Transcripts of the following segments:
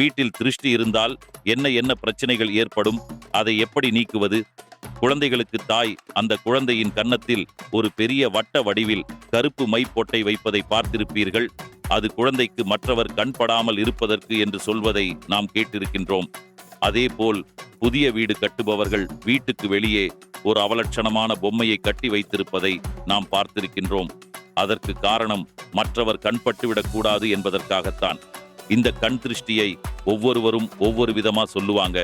வீட்டில் திருஷ்டி இருந்தால் என்ன என்ன பிரச்சனைகள் ஏற்படும்? அதை எப்படி நீக்குவது? குழந்தைகளுக்கு தாய் அந்த குழந்தையின் கன்னத்தில் ஒரு பெரிய வட்ட வடிவில் கருப்பு மை பொட்டை வைப்பதை பார்த்திருப்பீர்கள். அது குழந்தைக்கு மற்றவர் கண்படாமல் இருப்பதற்கு என்று சொல்வதை நாம் கேட்டிருக்கின்றோம். அதேபோல் புதிய வீடு கட்டுபவர்கள் வீட்டுக்கு வெளியே ஒரு அவலட்சணமான பொம்மையை கட்டி வைத்திருப்பதை நாம் பார்த்திருக்கின்றோம். அதற்கு காரணம் மற்றவர் கண்பட்டுவிடக்கூடாது என்பதற்காகத்தான். இந்த கண் திருஷ்டியை ஒவ்வொருவரும் ஒவ்வொரு விதமா சொல்லுவாங்க.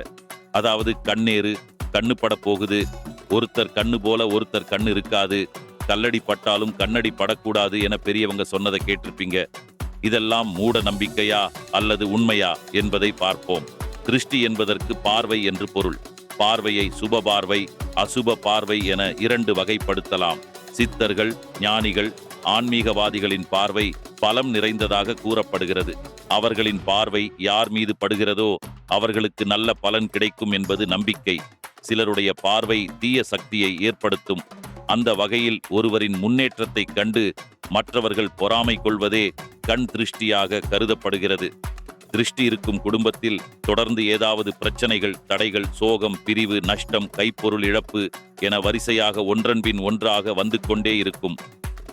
அதாவது கண்ணேறு கண்ணு பட போகுது ஒருத்தர் கண்ணு போல ஒருத்தர் கண்ணு இருக்காது. கல்லடி பட்டாலும் கண்ணடி படக்கூடாது என பெரியவங்க சொன்னதை கேட்டிருப்பீங்க. இதெல்லாம் மூட நம்பிக்கையா அல்லது உண்மையா என்பதை பார்ப்போம். திருஷ்டி என்பதற்கு பார்வை என்று பொருள். பார்வையை சுப பார்வை அசுப பார்வை என இரண்டு வகைப்படுத்தலாம். சித்தர்கள் ஞானிகள் ஆன்மீகவாதிகளின் பார்வை பலம் நிறைந்ததாக கூறப்படுகிறது. அவர்களின் பார்வை யார் மீது படுகிறதோ அவர்களுக்கு நல்ல பலன் கிடைக்கும் என்பது நம்பிக்கை. சிலருடைய பார்வை தீய சக்தியை ஏற்படுத்தும். அந்த வகையில் ஒருவரின் முன்னேற்றத்தைக் கண்டு மற்றவர்கள் பொறாமை கொள்வதே கண் திருஷ்டியாக கருதப்படுகிறது. திருஷ்டி இருக்கும் குடும்பத்தில் தொடர்ந்து ஏதாவது பிரச்சனைகள் தடைகள் சோகம் பிரிவு நஷ்டம் கைப்பொருள் இழப்பு என வரிசையாக ஒன்றன்பின் ஒன்றாக வந்து கொண்டே இருக்கும்.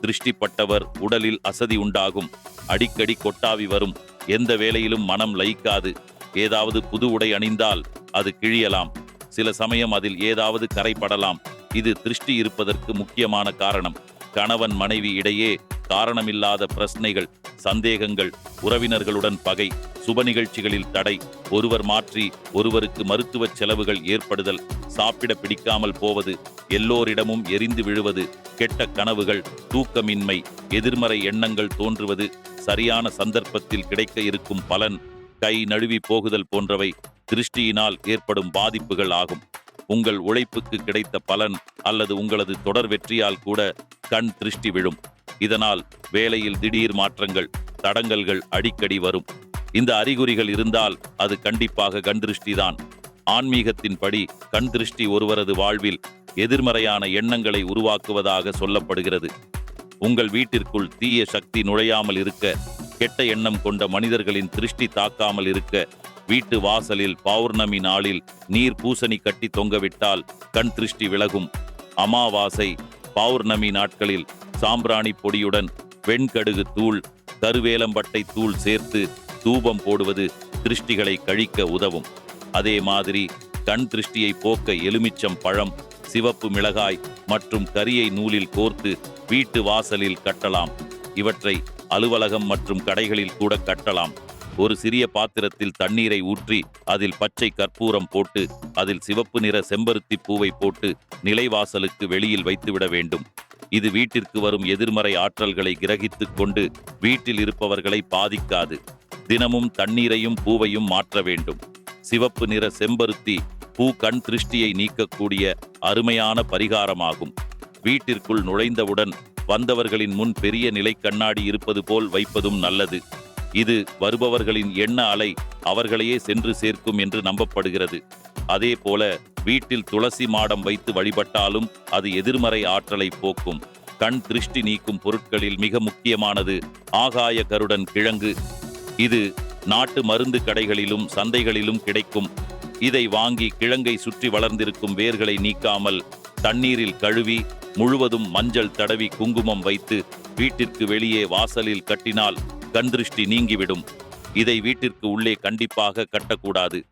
திருஷ்டிப்பட்டவர் உடலில் அசதி உண்டாகும். அடிக்கடி கொட்டாவி வரும். எந்த வேளையிலும் மனம் லயிக்காது. ஏதாவது புது உடை அணிந்தால் அது கிழியலாம். சில சமயம் அதில் ஏதாவது கரைப்படலாம் இது திருஷ்டி இருப்பதற்கு முக்கியமான காரணம். கணவன் மனைவி இடையே காரணமில்லாத பிரச்சனைகள் சந்தேகங்கள் உறவினர்களுடன் பகை. சுப நிகழ்ச்சிகளில் தடை. ஒருவர் மாற்றி ஒருவருக்கு மருத்துவ செலவுகள் ஏற்படுதல். சாப்பிட பிடிக்காமல் போவது. எல்லோரிடமும் எரிந்து விழுவது. கெட்ட கனவுகள் தூக்கமின்மை எதிர்மறை எண்ணங்கள் தோன்றுவது. சரியான சந்தர்ப்பத்தில் கிடைக்க இருக்கும் பலன் கை நழுவி போகுதல் போன்றவை திருஷ்டியினால் ஏற்படும் பாதிப்புகள் ஆகும். உங்கள் உழைப்புக்கு கிடைத்த பலன் அல்லது உங்களது தொடர் வெற்றியால் கூட கண் திருஷ்டி விழும். இதனால் வேலையில் திடீர் மாற்றங்கள் தடங்கல்கள் அடிக்கடி வரும். இந்த அறிகுறிகள் இருந்தால் அது கண்டிப்பாக கண் திருஷ்டிதான். ஆன்மீகத்தின்படி கண் திருஷ்டி ஒருவரது வாழ்வில் எதிர்மறையான எண்ணங்களை உருவாக்குவதாக சொல்லப்படுகிறது. உங்கள் வீட்டிற்குள் தீய சக்தி நுழையாமல் இருக்க கெட்ட எண்ணம் கொண்ட மனிதர்களின் திருஷ்டி தாக்காமல் இருக்க வீட்டு வாசலில் பௌர்ணமி நாளில் நீர் பூசணி கட்டி தொங்கவிட்டால் கண் திருஷ்டி விலகும். அமாவாசை பௌர்ணமி நாட்களில் சாம்பிராணி பொடியுடன் வெண்கடுகு தூள் கருவேலம்பட்டை தூள் சேர்த்து தூபம் போடுவது திருஷ்டிகளை கழிக்க உதவும். அதே மாதிரி கண் திருஷ்டியை போக்க எலுமிச்சம் பழம் சிவப்பு மிளகாய் மற்றும் கரியை நூலில் கோர்த்து வீட்டு வாசலில் கட்டலாம். இவற்றை அலுவலகம் மற்றும் கடைகளில் கூட கட்டலாம். ஒரு சிறிய பாத்திரத்தில் தண்ணீரை ஊற்றி அதில் பச்சை கற்பூரம் போட்டு அதில் சிவப்பு நிற செம்பருத்தி பூவை போட்டு நிலைவாசலுக்கு வெளியில் வைத்துவிட வேண்டும். இது வீட்டிற்கு வரும் எதிர்மறை ஆற்றல்களை கிரகித்துக் கொண்டு வீட்டில் இருப்பவர்களை பாதிக்காது. தினமும் தண்ணீரையும் பூவையும் மாற்ற வேண்டும். சிவப்பு நிற செம்பருத்தி பூ கண் திருஷ்டியை நீக்கக்கூடிய அருமையான பரிகாரமாகும். வீட்டிற்குள் நுழைந்தவுடன் வந்தவர்களின் முன் பெரிய நிலை கண்ணாடி இருப்பது போல் வைப்பதும் நல்லது. இது வருபவர்களின் எண்ண அலை அவர்களையே சென்று சேர்க்கும் என்று நம்பப்படுகிறது. அதே போல வீட்டில் துளசி மாடம் வைத்து வழிபட்டாலும் அது எதிர்மறை ஆற்றலை போக்கும். கண் திருஷ்டி நீக்கும் பொருட்களில் மிக முக்கியமானது ஆகாய கருடன் கிழங்கு. இது நாட்டு மருந்து கடைகளிலும் சந்தைகளிலும் கிடைக்கும். இதை வாங்கி கிழங்கை சுற்றி வளர்ந்திருக்கும் வேர்களை நீக்காமல் தண்ணீரில் கழுவி முழுவதும் மஞ்சள் தடவி குங்குமம் வைத்து வீட்டிற்கு வெளியே வாசலில் கட்டினால் கண் திருஷ்டி நீங்கிவிடும். இதை வீட்டிற்கு உள்ளே கண்டிப்பாக கட்டக்கூடாது.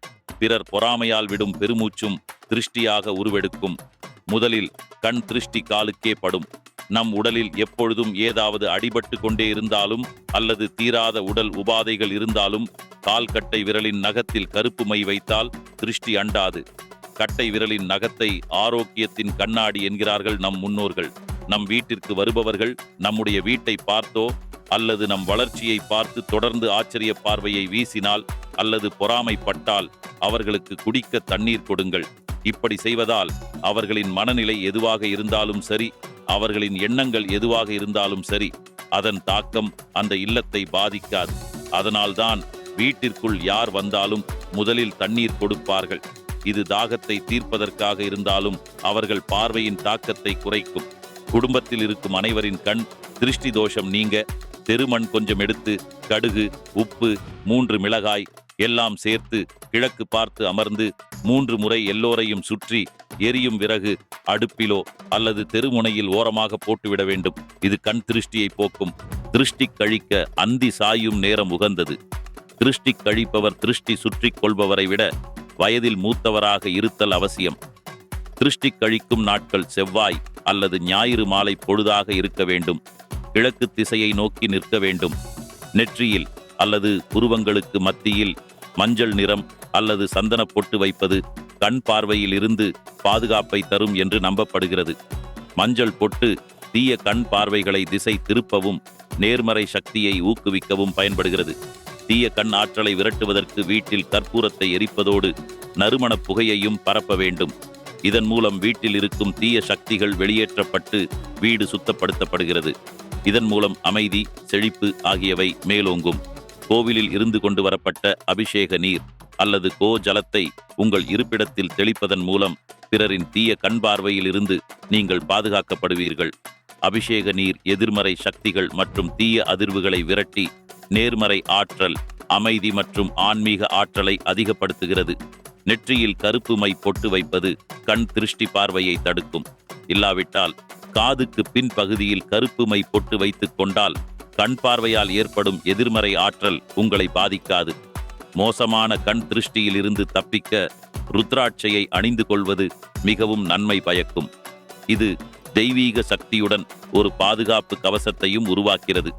பிறர் பொறாமையால் விடும் பெருமூச்சும் திருஷ்டியாக உருவெடுக்கும். முதலில் கண் திருஷ்டி காலுக்கே படும். நம் உடலில் எப்பொழுதும் ஏதாவது அடிபட்டு கொண்டே இருந்தாலும் அல்லது தீராத உடல் உபாதைகள் இருந்தாலும் கால் கட்டை விரலின் நகத்தில் கருப்பு மை வைத்தால் திருஷ்டி அண்டாது. கட்டை விரலின் நகத்தை ஆரோக்கியத்தின் கண்ணாடி என்கிறார்கள் நம் முன்னோர்கள். நம் வீட்டிற்கு வருபவர்கள் நம்முடைய வீட்டை பார்த்தோ அல்லது நம் வளர்ச்சியை பார்த்து தொடர்ந்து ஆச்சரிய பார்வையை வீசினால் அல்லது பொறாமைப்பட்டால் அவர்களுக்கு குடிக்க தண்ணீர் கொடுங்கள். இப்படி செய்வதால் அவர்களின் மனநிலை எதுவாக இருந்தாலும் சரி அவர்களின் எண்ணங்கள் எதுவாக இருந்தாலும் சரி அதன் தாக்கம் அந்த இல்லத்தை பாதிக்காது. அதனால்தான் வீட்டிற்குள் யார் வந்தாலும் முதலில் தண்ணீர் கொடுப்பார்கள். இது தாகத்தை தீர்ப்பதற்காக இருந்தாலும் அவர்கள் பார்வையின் தாக்கத்தை குறைக்கும். குடும்பத்தில் இருக்கும் அனைவரின் கண் திருஷ்டி தோஷம் நீங்க தெருமண் கொஞ்சம் எடுத்து கடுகு உப்பு மூன்று மிளகாய் எல்லாம் சேர்த்து கிழக்கு பார்த்து அமர்ந்து மூன்று முறை எல்லோரையும் சுற்றி எரியும் விறகு அடுப்பிலோ அல்லது தெருமுனையில் ஓரமாக போட்டுவிட வேண்டும். இது கண் திருஷ்டியை போக்கும். திருஷ்டி கழிக்க அந்தி சாயும் நேரம் உகந்தது. திருஷ்டி கழிப்பவர் திருஷ்டி சுற்றிக் கொள்பவரை விட வயதில் மூத்தவராக இருத்தல் அவசியம். திருஷ்டி கழிக்கும் நாட்கள் செவ்வாய் அல்லது ஞாயிறு மாலை பொழுதாக இருக்க வேண்டும். கிழக்கு திசையை நோக்கி நிற்க வேண்டும். நெற்றியில் அல்லது புருவங்களுக்கு மத்தியில் மஞ்சள் நிறம் அல்லது சந்தனப் பொட்டு வைப்பது கண் பார்வையில் இருந்து பாதுகாப்பை தரும் என்று நம்பப்படுகிறது. மஞ்சள் பொட்டு தீய கண் பார்வைகளை திசை திருப்பவும் நேர்மறை சக்தியை ஊக்குவிக்கவும் பயன்படுகிறது. தீய கண் ஆற்றலை விரட்டுவதற்கு வீட்டில் கற்பூரத்தை எரிப்பதோடு நறுமணப் புகையையும் பரப்ப வேண்டும். இதன் மூலம் வீட்டில் இருக்கும் தீய சக்திகள் வெளியேற்றப்பட்டு வீடு சுத்தப்படுத்தப்படுகிறது. இதன் மூலம் அமைதி செழிப்பு ஆகியவை மேலோங்கும். கோவிலில் இருந்து கொண்டு வரப்பட்ட அபிஷேக நீர் அல்லது கோ ஜலத்தை உங்கள் இருப்பிடத்தில் தெளிப்பதன் மூலம் பிறரின் தீய கண் பார்வையில் இருந்து நீங்கள் பாதுகாக்கப்படுவீர்கள். அபிஷேக நீர் எதிர்மறை சக்திகள் மற்றும் தீய அதிர்வுகளை விரட்டி நேர்மறை ஆற்றல் அமைதி மற்றும் ஆன்மீக ஆற்றலை அதிகப்படுத்துகிறது. நெற்றியில் கருப்பு மை பொட்டு வைப்பது கண் திருஷ்டி பார்வையை தடுக்கும். இல்லாவிட்டால் காதுக்கு பின் பகுதியில் கருப்பு மை பொட்டு வைத்துக் கொண்டால் கண் பார்வையால் ஏற்படும் எதிர்மறை ஆற்றல் உங்களை பாதிக்காது. மோசமான கண் திருஷ்டியிலிருந்து தப்பிக்க ருத்ராட்சையை அணிந்து கொள்வது மிகவும் நன்மை பயக்கும். இது தெய்வீக சக்தியுடன் ஒரு பாதுகாப்பு கவசத்தையும் உருவாக்கிறது.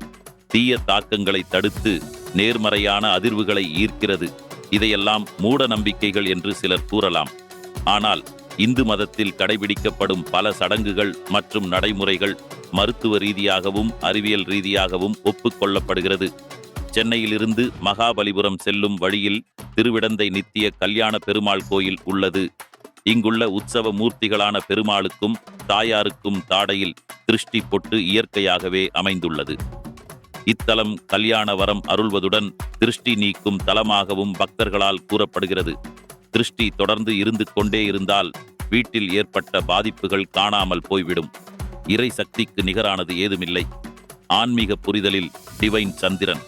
தீய தாக்கங்களை தடுத்து நேர்மறையான அதிர்வுகளை ஈர்க்கிறது. இதையெல்லாம் மூட நம்பிக்கைகள் என்று சிலர் கூறலாம். ஆனால் இந்து மதத்தில் கடைபிடிக்கப்படும் பல சடங்குகள் மற்றும் நடைமுறைகள் மருத்துவ ரீதியாகவும் அறிவியல் ரீதியாகவும் ஒப்புக்கொள்ளப்படுகிறது. சென்னையிலிருந்து மகாபலிபுரம் செல்லும் வழியில் திருவிடந்தை நித்திய கல்யாண பெருமாள் கோயில் உள்ளது. இங்குள்ள உற்சவ மூர்த்திகளான பெருமாளுக்கும் தாயாருக்கும் தாடையில் திருஷ்டி பொட்டு இயற்கையாகவே அமைந்துள்ளது. இத்தலம் கல்யாண வரம் அருள்வதுடன் திருஷ்டி நீக்கும் தலமாகவும் பக்தர்களால் கூறப்படுகிறது. திருஷ்டி தொடர்ந்து இருந்து கொண்டே இருந்தால் வீட்டில் ஏற்பட்ட பாதிப்புகள் காணாமல் போய்விடும். இறை சக்திக்கு நிகரானது ஏதுமில்லை. ஆன்மீக புரிதலில் டிவைன் சந்திரன்.